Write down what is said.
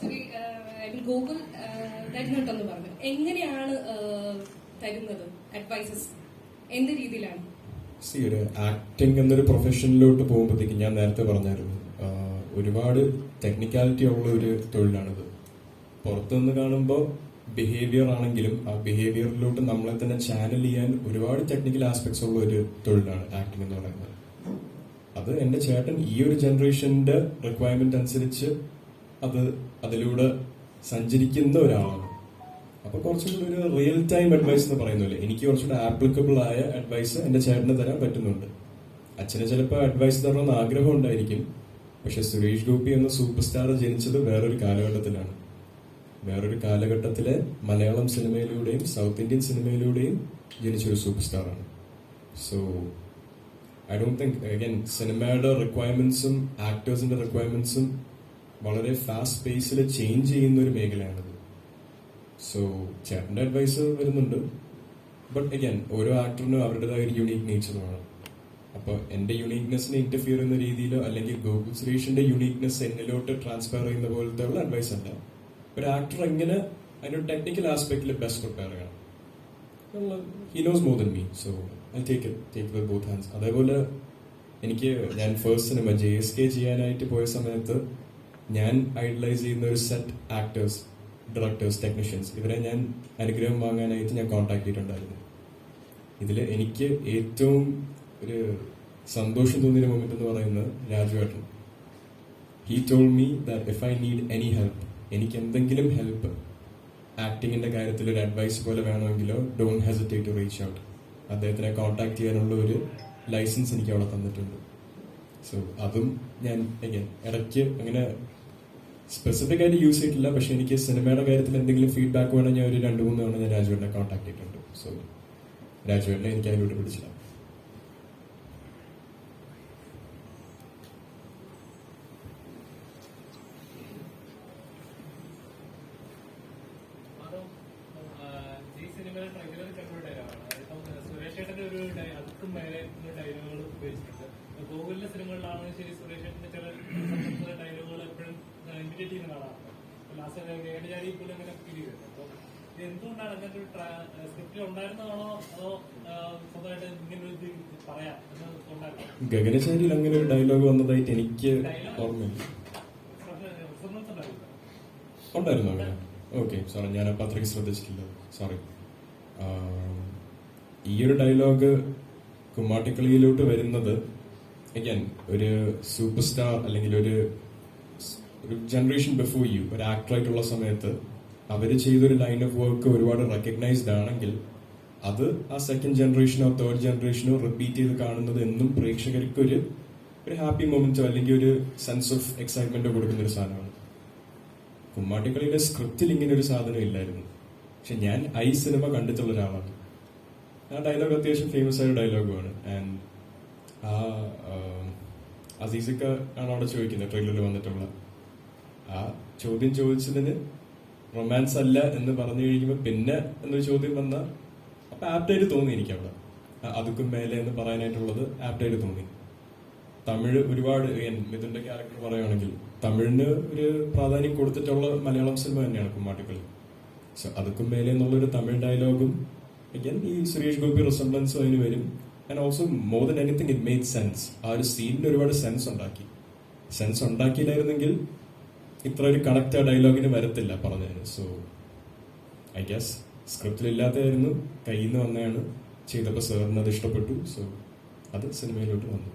Sorry Google തരുന്നുണ്ടെന്ന് പറഞ്ഞു. എങ്ങനെയാണ് ആ, തരുന്നത് അഡ്വൈസസ് എന്ത് രീതിയിലാണ്? ആക്ടിങ് എന്നൊരു പ്രൊഫഷനിലോട്ട് പോകുമ്പോഴത്തേക്ക് ഞാൻ നേരത്തെ പറഞ്ഞായിരുന്നു. ഒരുപാട് ടെക്നിക്കാലിറ്റി ഉള്ള ഒരു തൊഴിലാണിത്. പുറത്തുനിന്ന് കാണുമ്പോൾ ബിഹേവിയർ ആണെങ്കിലും ആ ബിഹേവിയറിലോട്ട് നമ്മളെ തന്നെ ചാനൽ ചെയ്യാൻ ഒരുപാട് ടെക്നിക്കൽ ആസ്പെക്ട്സ് ഉള്ള ഒരു തൊഴിലാണ് ആക്ടിങ് എന്ന് പറയുന്നത്. അത് എന്റെ ചേട്ടൻ ഈ ഒരു ജനറേഷന്റെ റിക്വയർമെന്റ് അനുസരിച്ച് അത് അതിലൂടെ സഞ്ചരിക്കുന്ന ഒരാളാണ്. അപ്പൊ കുറച്ചുകൂടി ഒരു റിയൽ ടൈം അഡ്വൈസ് എന്ന് പറയുന്നില്ല എനിക്ക് കുറച്ചുകൂടി ആപ്ലിക്കബിൾ ആയ അഡ്വൈസ് എന്റെ ചേട്ടന് തരാൻ പറ്റുന്നുണ്ട്. അച്ഛന് ചിലപ്പോൾ അഡ്വൈസ് തരണമെന്ന് ആഗ്രഹം ഉണ്ടായിരിക്കും. പക്ഷെ സുരേഷ് ഗോപി എന്ന സൂപ്പർ സ്റ്റാർ ജനിച്ചത് വേറൊരു കാലഘട്ടത്തിലാണ്. വേറൊരു കാലഘട്ടത്തിലെ മലയാളം സിനിമയിലൂടെയും സൗത്ത് ഇന്ത്യൻ സിനിമയിലൂടെയും ജനിച്ചൊരു super സ്റ്റാറാണ് so I don't think again സിനിമയുടെ റിക്വയർമെന്റ്സും ആക്ടേഴ്സിന്റെ റിക്വയർമെന്റ്സും വളരെ ഫാസ്റ്റ് പേസിൽ ചേഞ്ച് ചെയ്യുന്ന ഒരു മേഖലയാണിത്. സോ ചേട്ടന്റെ അഡ്വൈസ് വരുന്നുണ്ട്. ബട്ട് അഗൈൻ ഓരോ ആക്ടറിനും അവരുടേതായ ഒരു യുണീക് നേച്ചറുമാണ് അപ്പോൾ എന്റെ യുണീക്നെസ്സിനെ ഇന്റർഫിയർ ചെയ്യുന്ന രീതിയിലോ അല്ലെങ്കിൽ ഗോകുൽ സുരേഷിന്റെ യുണീക്നെസ് എന്നിലോട്ട് ട്രാൻസ്ഫർ ചെയ്യുന്ന പോലത്തെ ഉള്ള അഡ്വൈസ് അല്ല. ഒരു ആക്ടർ എങ്ങനെ അതിന്റെ ടെക്നിക്കൽ ആസ്പെക്റ്റിൽ ബെസ്റ്റ് പ്രിപ്പയർ ചെയ്യണം? He knows more than me so I take take with both hands അതേപോലെ എനിക്ക് ഞാൻ first cinema J S K ചെയ്യാനായിട്ട് പോയ സമയത്ത് ഞാൻ ഐഡലൈസ് ചെയ്യുന്ന ഒരു സെറ്റ് ആക്ടേഴ്സ് ഡയറക്ടേഴ്സ് ടെക്നീഷ്യൻസ് ഇവരെ ഞാൻ അനുഗ്രഹം വാങ്ങാനായിട്ട് ഞാൻ കോൺടാക്ട് ചെയ്തിട്ടുണ്ടായിരുന്നു. ഇതിൽ എനിക്ക് ഏറ്റവും ഒരു സന്തോഷം തോന്നിയ മൊമെന്റ് എന്ന് പറയുന്നത് രാജുവേട്ടൻ he told me that if I need any help എനിക്ക് എന്തെങ്കിലും ഹെൽപ്പ് ആക്ടിങ്ങിന്റെ കാര്യത്തിൽ ഒരു അഡ്വൈസ് പോലെ വേണമെങ്കിലോ don't hesitate to reach out അദ്ദേഹത്തിനെ കോൺടാക്ട് ചെയ്യാനുള്ള ഒരു ലൈസൻസ് എനിക്ക് അവിടെ തന്നിട്ടുണ്ട്. സോ അതും ഞാൻ ഇടയ്ക്ക് അങ്ങനെ സ്പെസിഫിക് ആയിട്ട് യൂസ് ചെയ്തിട്ടില്ല. പക്ഷെ എനിക്ക് സിനിമയുടെ കാര്യത്തിൽ എന്തെങ്കിലും ഫീഡ്ബാക്ക് വേണം ഞാൻ ഒരു രണ്ട് മൂന്ന് തവണ ഞാൻ രാജുവേട്ടനെ കോൺടാക്ട് ചെയ്തിട്ടുണ്ട്. സോ രാജുവേട്ടനെ എനിക്ക് അതിലൂടെ പിടിച്ചില്ല. ഡയലോഗുകൾ ഉപയോഗിച്ചിട്ടുണ്ട്. ഗോകുലിന്റെ സിനിമകളിലാണെങ്കിൽ ശരി സുരേഷ് ചില ഡയലോഗുകൾ എപ്പോഴും ഇമിറ്റേറ്റ് ചെയ്യുന്ന കാണാറുണ്ട് ലാസ്റ്റ് ഏടുചാരി പോലും അങ്ങനെ ഫീൽ ചെയ്തിട്ടുണ്ട് അപ്പോൾ ഇത് എന്തുകൊണ്ടാണ് അങ്ങനെ ഒരു സ്ക്രിപ്റ്റിൽ ഉണ്ടായിരുന്നതാണോ അതോ സ്വന്തമായിട്ട് ഇങ്ങനെ ഒരു ഇത് പറയാം എന്ന് ഗഗനചാരിയിൽ അങ്ങനെ ഒരു ഡയലോഗ് വന്നതായിട്ട് എനിക്ക് ഓർമ്മയില്ല. ഉണ്ടായിരുന്നു അങ്ങനെ ഓക്കെ സോറി ഞാൻ അപ്പം അത്രയ്ക്ക് ശ്രദ്ധിച്ചിട്ടില്ല. സോറി ഈ ഒരു ഡയലോഗ് കുമ്മാട്ടിക്കളിയിലോട്ട് വരുന്നത് അഗൈൻ ഒരു സൂപ്പർ സ്റ്റാർ അല്ലെങ്കിൽ ഒരു ഒരു ജനറേഷൻ ബിഫോർ യു ഒരു ആക്ടറായിട്ടുള്ള സമയത്ത് അവർ ചെയ്തൊരു ലൈൻ ഓഫ് വർക്ക് ഒരുപാട് റെക്കഗ്നൈസ്ഡ് ആണെങ്കിൽ അത് ആ സെക്കൻഡ് ജനറേഷനോ തേർഡ് ജനറേഷനോ റിപ്പീറ്റ് ചെയ്ത് കാണുന്നത് എന്നും പ്രേക്ഷകർക്ക് ഒരു ഒരു ഹാപ്പി മൊമെന്റോ അല്ലെങ്കിൽ ഒരു സെൻസ് ഓഫ് എക്സൈറ്റ്മെന്റോ കൊടുക്കുന്ന ഒരു സാധനമാണ്. കുമ്മാട്ടിക്കളിയുടെ സ്ക്രിപ്റ്റിൽ ഇങ്ങനെ ഒരു സാധനം ഇല്ലായിരുന്നു. പക്ഷെ ഞാൻ ഐ സിനിമ കണ്ടിട്ടുള്ള ഒരാളാണ്. ആ ഡയലോഗ് അത്യാവശ്യം ഫേമസ് ആയ ഡയലോഗുമാണ് ആൻഡ് ആ അസീസൊക്കെ ആണ് അവിടെ ചോദിക്കുന്നത്? ട്രെയിലറിൽ വന്നിട്ടുള്ള. ആ ചോദ്യം ചോദിച്ചതിന് റൊമാൻസ് അല്ല എന്ന് പറഞ്ഞു കഴിയുമ്പോൾ പിന്നെ എന്നൊരു ചോദ്യം വന്നാൽ അപ്പൊ ആപ്റ്റായിട്ട് തോന്നി എനിക്ക് അവിടെ. അതുക്കും മേലെ എന്ന് പറയാനായിട്ടുള്ളത് ആപ്റ്റായിട്ട് തോന്നി. തമിഴ് ഒരുപാട് മിഥുന്റെ ക്യാരക്ടർ പറയുകയാണെങ്കിൽ തമിഴിന് ഒരു പ്രാധാന്യം കൊടുത്തിട്ടുള്ള മലയാളം സിനിമ തന്നെയാണ് കുമ്മാട്ടിക്കളി സോ അതുക്കും മേലെ എന്നുള്ളൊരു തമിഴ് ഡയലോഗും അഗൈൻ ഈ സുരേഷ് ഗോപി റിസംബ്ലൻസും അതിന് വരും. And also more than anything it made sense ആ ഒരു സീനിന് ഒരുപാട് സെൻസ് ഉണ്ടാക്കി. സെൻസ് ഉണ്ടാക്കിയില്ലായിരുന്നെങ്കിൽ ഇത്ര ഒരു കണക്ട് ആ ഡയലോഗിന് വരത്തില്ല പറഞ്ഞതിന്. സോ ഐ ഗസ് സ്ക്രിപ്റ്റിൽ ഇല്ലാത്തതായിരുന്നു. കയ്യിൽ നിന്ന് വന്നതാണ്. ചെയ്തപ്പോൾ സാറിന് അത് ഇഷ്ടപ്പെട്ടു. സോ അത് സിനിമയിലോട്ട് വന്നു.